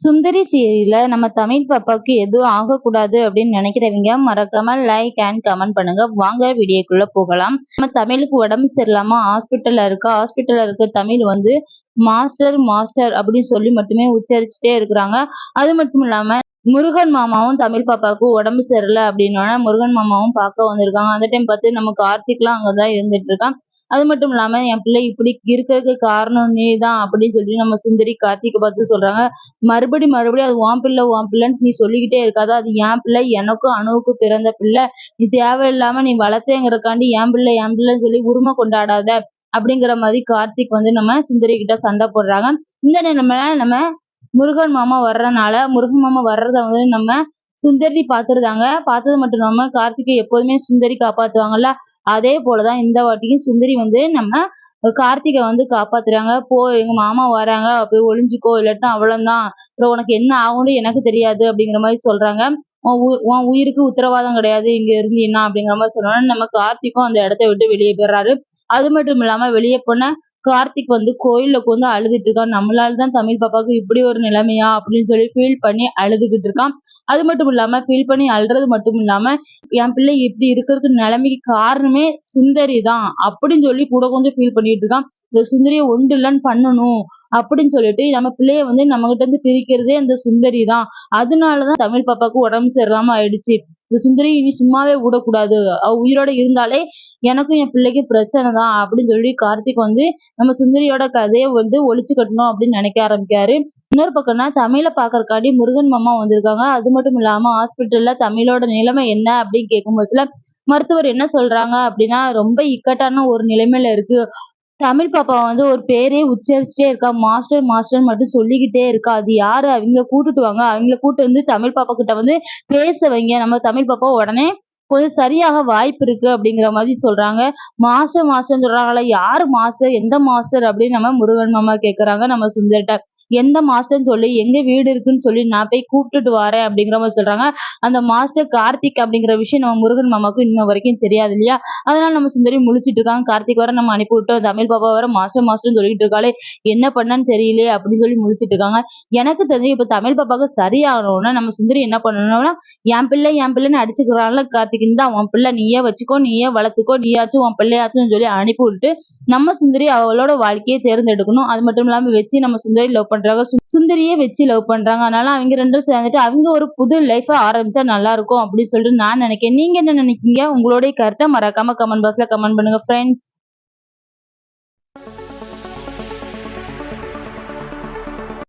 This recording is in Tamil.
சுந்தரி சீரியல நம்ம தமிழ் பாப்பாவுக்கு எதுவும் ஆகக்கூடாது அப்படின்னு நினைக்கிறவங்க மறக்காம லைக் அண்ட் கமெண்ட் பண்ணுங்க. வாங்க வீடியோக்குள்ள போகலாம். நம்ம தமிழுக்கு உடம்பு சரியில்லாம ஹாஸ்பிட்டல்ல இருக்க ஹாஸ்பிட்டல்ல இருக்க தமிழ் வந்து மாஸ்டர் மாஸ்டர் அப்படின்னு சொல்லி மட்டுமே உச்சரிச்சுட்டே இருக்கிறாங்க. அது மட்டும் இல்லாம முருகன் மாமாவும் தமிழ் பாப்பாவுக்கு உடம்பு சரியில்லை அப்படின்னோட முருகன் மாமாவும் பார்க்க வந்திருக்காங்க. அந்த டைம் பார்த்து நம்ம கார்த்திக்லாம் அங்கதான் இருந்துட்டு இருக்கான். அது மட்டும் இல்லாம என் பிள்ளை இப்படி இருக்கிறதுக்கு காரணம் நீ தான் அப்படின்னு சொல்லி நம்ம சுந்தரி கார்த்திகை பார்த்து சொல்றாங்க. மறுபடி மறுபடியும் அது உன் பிள்ளை உன் பிள்ளைன்னு நீ சொல்லிக்கிட்டே இருக்காது. அது என் பிள்ளை எனக்கும் அணுவுக்கும் பிறந்த பிள்ளை. நீ தேவையில்லாம நீ வளர்த்தேங்கிறக்காண்டி என் பிள்ளை என் பிள்ளைன்னு சொல்லி உரிமை கொண்டாடாத அப்படிங்கிற மாதிரி கார்த்திக் வந்து நம்ம சுந்தரி கிட்ட சண்டை போடுறாங்க. இந்த நிலைமையில நம்ம முருகன் மாமா வர்றதுனால முருகன் மாமா வர்றத வந்து நம்ம சுந்தரி பாத்துருந்தாங்க பார்த்தது மட்டும் இல்லாம கார்த்திகை எப்போதுமே சுந்தரி காப்பாத்துவாங்கல்ல? அதே போலதான் இந்த வாட்டியும் சுந்தரி வந்து நம்ம கார்த்திகை வந்து காப்பாத்துறாங்க. போ எங்க மாமா வராங்க. போய் ஒளிஞ்சுக்கோ இல்லாட்டா அவ்வளவுதான். அப்புறம் உனக்கு என்ன ஆகும்னு எனக்கு தெரியாது அப்படிங்கிற மாதிரி சொல்றாங்க. உன் உயிருக்கு உத்தரவாதம் கிடையாது. இங்க இருந்தீங்கன்னா அப்படிங்கிற மாதிரி சொன்னோன்னா நம்ம கார்த்திக்கும் அந்த இடத்த விட்டு வெளியே போயிடுறாரு. அது மட்டும் இல்லாம வெளியே போன கார்த்திக் வந்து கோயில்ல வந்து அழுதுட்டு இருக்கான். நம்மளால தான் தமிழ் பாப்பாவுக்கு இப்படி ஒரு நிலைமையா அப்படின்னு சொல்லி ஃபீல் பண்ணி அழுதுகிட்டு இருக்கான். அது மட்டும் இல்லாம ஃபீல் பண்ணி அழுறது மட்டும் இல்லாம என் பிள்ளை இப்படி இருக்கிறதுக்கு நிலைமைக்கு காரணமே சுந்தரி தான் அப்படின்னு சொல்லி கூட கொஞ்சம் ஃபீல் பண்ணிட்டு இருக்கான். இந்த சுந்தரியை ஒன்று இல்லைன்னு பண்ணணும் அப்படின்னு சொல்லிட்டு நம்ம பிள்ளைய வந்து நம்ம கிட்ட இருந்து பிரிக்கிறதே அந்த சுந்தரி தான். அதனாலதான் தமிழ் பாப்பாவுக்கு உடம்பு சரியில்லாம ஆயிடுச்சு. இந்த சுந்தரி இனி சும்மாவே விடக்கூடாது. அவ உயிரோட இருந்தாலே எனக்கும் என் பிள்ளைக்கும் பிரச்சனை தான் அப்படின்னு சொல்லி கார்த்திக் வந்து நம்ம சுந்தரியோட கதையை வந்து ஒழிச்சு கட்டணும் அப்படின்னு நினைக்க ஆரம்பிக்காரு. இன்னொரு பக்கம்னா தமிழை பார்க்கறக்காண்டி முருகன் மாமா வந்திருக்காங்க. அது மட்டும் இல்லாம ஹாஸ்பிட்டல்ல தமிழோட நிலைமை என்ன அப்படின்னு கேட்கும் போதுல மருத்துவர் என்ன சொல்றாங்க அப்படின்னா ரொம்ப இக்கட்டான ஒரு நிலைமையில இருக்கு. தமிழ் பாப்பா வந்து ஒரு பேரே உச்சரிச்சுட்டே இருக்கா. மாஸ்டர் மாஸ்டர் மட்டும் சொல்லிக்கிட்டே இருக்கா. அது யாரு? அவங்கள கூட்டுட்டு வாங்க. அவங்கள கூட்டு வந்து தமிழ் பாப்பா கிட்ட வந்து பேச வைங்க. நம்ம தமிழ் பாப்பா உடனே கொஞ்சம் சரியாக வாய்ப்பு இருக்கு அப்படிங்கிற மாதிரி சொல்றாங்க. மாஸ்டர் மாஸ்டர் சொல்றாங்களா யாரு மாஸ்டர் எந்த மாஸ்டர் அப்படின்னு நம்ம முருகன் மாமா கேக்குறாங்க நம்ம சுந்தர்கிட்ட எந்த மாஸ்டர்னு சொல்லி எங்க வீடு இருக்குன்னு சொல்லி நான் போய் கூப்பிட்டுட்டு வரேன் அப்படிங்கிற மாதிரி சொல்றாங்க. அந்த மாஸ்டர் கார்த்திக் அப்படிங்கிற விஷயம் நம்ம முருகன் மாமாவுக்கு இன்னும் வரைக்கும் தெரியாது இல்லையா? அதனால நம்ம சுந்தரி முழிச்சிட்டு இருக்காங்க. கார்த்திக் வர நம்ம அனுப்பி விட்டோம். தமிழ் பாப்பா வர மாஸ்டர் மாஸ்டர்னு சொல்லிட்டு இருக்காளே. என்ன பண்ணான்னு தெரியலையே அப்படின்னு சொல்லி முழிச்சிட்டு இருக்காங்க. எனக்கு தெரிஞ்சு இப்ப தமிழ் பாப்பாவுக்கு சரியாகணும்னா நம்ம சுந்தரி என்ன பண்ணணும்னா என் பிள்ளை என் பிள்ளைன்னு அடிச்சுக்கிறான்ல கார்த்திக். இந்த உன் பிள்ளை நீயே வச்சுக்கோ நீயே வளர்த்துக்கோ நீயாச்சும் உன் பிள்ளையாச்சும் சொல்லி அனுப்பி விட்டு நம்ம சுந்தரி அவளோட வாழ்க்கையை தேர்ந்தெடுக்கணும். அது மட்டும் இல்லாம வச்சு நம்ம சுந்தரி லவ் பண்றாங்க. சுந்தரியே வச்சு லவ் பண்றாங்க. அதனால அவங்க ரெண்டும் சேர்ந்துட்டு அவங்க ஒரு புது லைஃபை ஆரம்பிச்சா நல்லா இருக்கும் அப்படின்னு சொல்லிட்டு நான் நினைக்கிறேன். நீங்க என்ன நினைக்கிறீங்க? உங்களுடைய கருத்தை மறக்காம கமெண்ட் பாக்ஸ்ல கமெண்ட் பண்ணுங்க ஃப்ரெண்ட்ஸ்